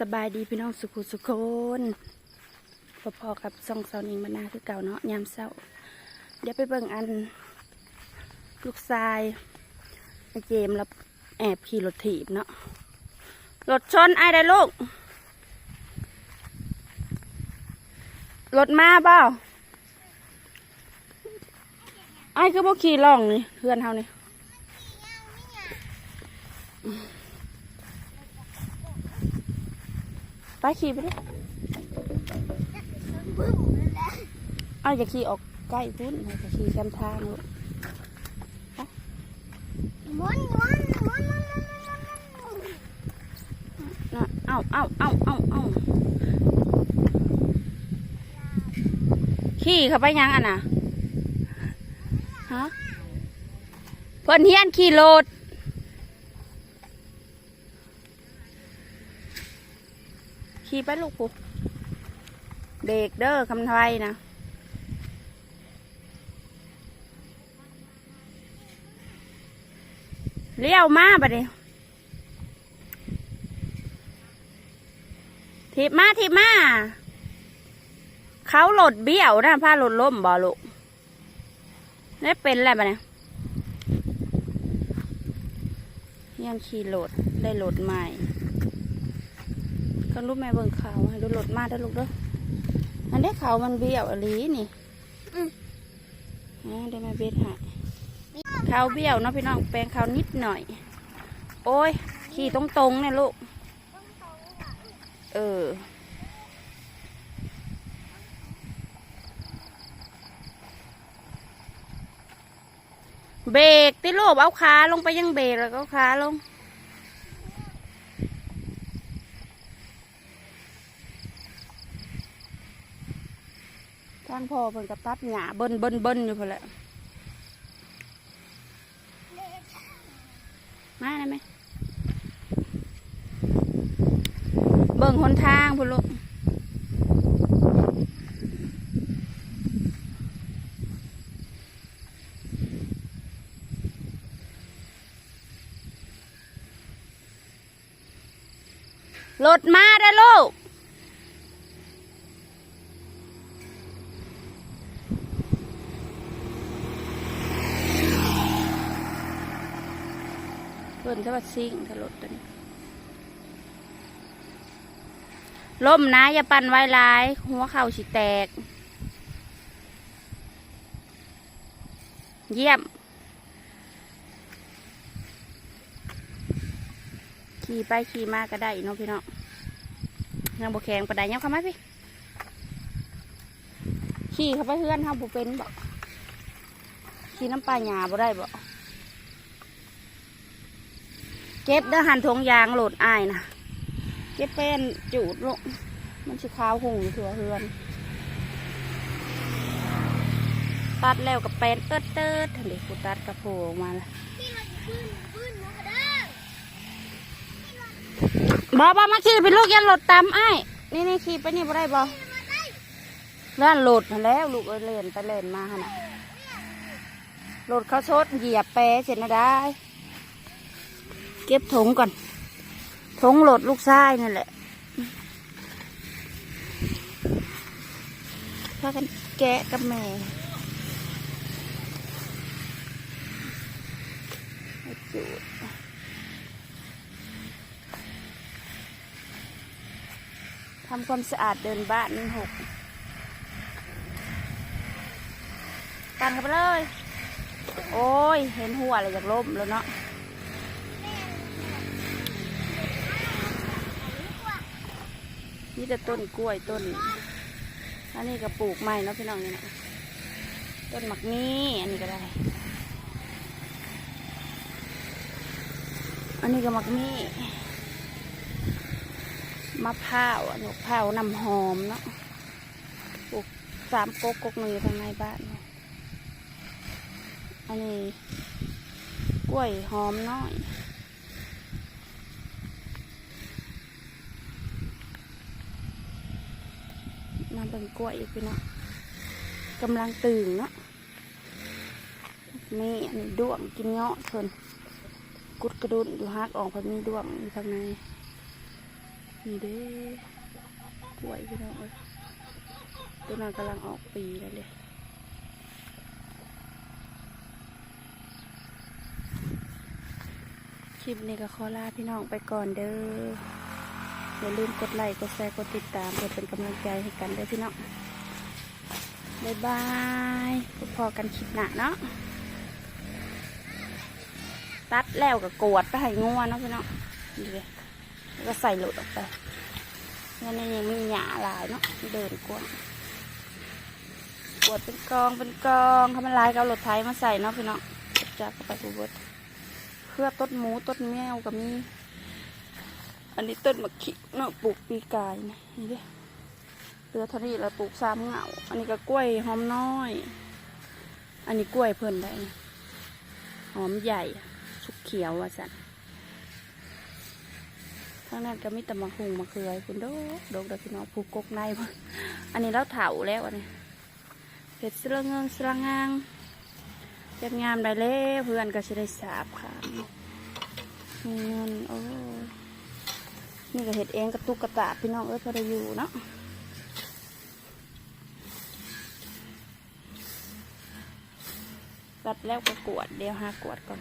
สบายดีพี่น้องสุขุสุคนพอๆกับซองเสานิงมานาคือเก่าเนาะยามเศร้าเดี๋ยวไปเบิ่งอัน ลูกชายไอเจมแล้วแอบขี่รถถีบเนาะรถชนไอ้ได้ลูกรถมาเปล่าไอ้คือพวกขี่ล่องนี่เพื่อนเฮานี่ ไปขี่ไปดิเอาอย่าขี่ออกใกล้พุ่นอย่าขี่แคมทางลูกม้วนม้วนม้วนม้วนม้วนน่ะเอาเอาเอาเอาเอาขี่เข้าไปยังอะน่ะฮะเพิ่อนเฮียนขี่รถ ขี่ไปลูกปุ๊เด็กเด้อคำไทยนะเลี้ยวมาบัดนี้ทิบมาทิบมา เขาหลดเบี้ยวนะผ้าหลดล่มบ่ลูกได้เป็นอะไรบัดนี้ยังขี่โหลดได้โหลดใหม่ ก็รู้แม่เบิ่งเขาวให้ดูโหลดมาได้อลูกเด้ออันนี้เขามันเบี้ยวอหลีนี่อ่าได้มาเบ็ดใหายเขาเบี้ยวเนาะพี่น้องแปลงเขานิดหน่อย โอ้ยขี่ตรงๆเนี่ยลูกเออเบรกติโลบเอาขาลงไปยังเบรกแล้วก็เอาขาลง ทางพ่อเพิ่นกับตัดหญ้าเบิ้นเบิ้นเบิ้นอยู่พอแหละมาได้ไหมเบิ่งหนทางพุ่นลูกรถมาได้ลูก นจะว่าซิ่งถ้ารถตัวนี้ล่มนะอย่าปั่นไว้ลาย หัวเข่าสิแตก เยี่ยม ขี่ไปขี่มาก็ได้เนาะพี่เนาะยังบกแข็งปานใดยังเข้ามาพี่ขี่เข้าไปเพื่อนเฮาบุเป็นบอกขี่น้ำปลาหยาบ่ได้บอก เก็บเด้อหันทงยางโหลดอายนะเก็บเป็นจูดลงมันสิขาวหงอยู่ทั่วเฮือน ตัดแล้วกับแป้นเติร์ดเติร์ดทันเด็กกูตัดกระโผล่ออกมาล่ะปืนปืนหัวกระเด้อบอบอมาขี่เป็นลูกยันโหลดตามไอ้นี่นี่ขี่ไปนี่บ่ได้บอล้านโหลดมาแล้วลูกเอเล่นไปเล่นมาขนาดโหลดเขาชดเหยียบแปรเสร็จนะได้ เก็บถงก่อนถงโหลดลูกชายนั่นแหละพากันแกะกับแม่จูดทำความสะอาดเดินบ้านนี่หกกันเข้าไปเลย โอ้ย เห็นหัวอะไรจากล้มแล้วเนาะ นี่แต่ต้นกล้วยต้น อันนี้ก็ปลูกใหม่เนาะพี่น้องนี่นะต้นหมักนี้อันนี้ก็ได้ อันนี้ก็หมักนี้มะพร้าวอันนี้มะพร้าวนำหอมเนาะปลูกสามก๊กกกหนึ่งอทางในบ้านเนาะอันนี้กล้วยหอมน้อย มาเบิ่งกล้วยอีกพี่เนาะกำลังตื่นเนาะนี่อันนี้ด้วงกินเงาะเพิ่นกุดกระดุนอยู่ฮักออกเพิ่นมีด้วงอยู่ข้างในนี่เด้กล้วยพี่น้องเอ้ยตัวนั้นกำลังออกปีแล้วเลยคลิปนี้ก็ขอลาพี่น้องไปก่อนเด้อ อย่าลืมกดไลค์กดแชร์กดติดตามเพื่อเป็นกำลังใจให้กันด้อพี่น้องบายบายพบกันคลิปหน้าเนาะตัดแล้วก็กวดไปให้งัวเนาะพี่น้องนี่เลยแล้วก็ใส่โหลดออกไปงั้นนี่ยมีหยาหลายเนาะเดินกวางกวดเป็นกองเป็นกองทำมันลายก็เอารถไถมาใส่เนาะพี่น้องจับเข้าไปกูบดเพื่อต้นหมูต้นแมวก็มี อันนี้ต้นมะขิเนาะปลูกปีกายนี่นี่เด้เหลือท่านี้เราปลูกสามเหงาอันนี้ก็กล้วยหอมน้อย อันนี้กล้วยเพิ่นได้หอมใหญ่สุกเขียวว่าสันข้างนั้นก็มีแต่มะฮุงมะเขือคุณโดกโดกเด็กพี่น้องผูกกกในพ่นอันนี้เราเถาแล้วอันนี้เห็ดสื้อเงินสื้องางเก็บงามได้แล้วเพื่อนก็จะได้สาบค่ะเงินโอ้ นี่ก็เห็ดเองกระตุกกระตาพี่น้องเอ้ยพอได้อยู่เนาะตัดแล้วก็กวดเดี๋ยวหากวดก่อน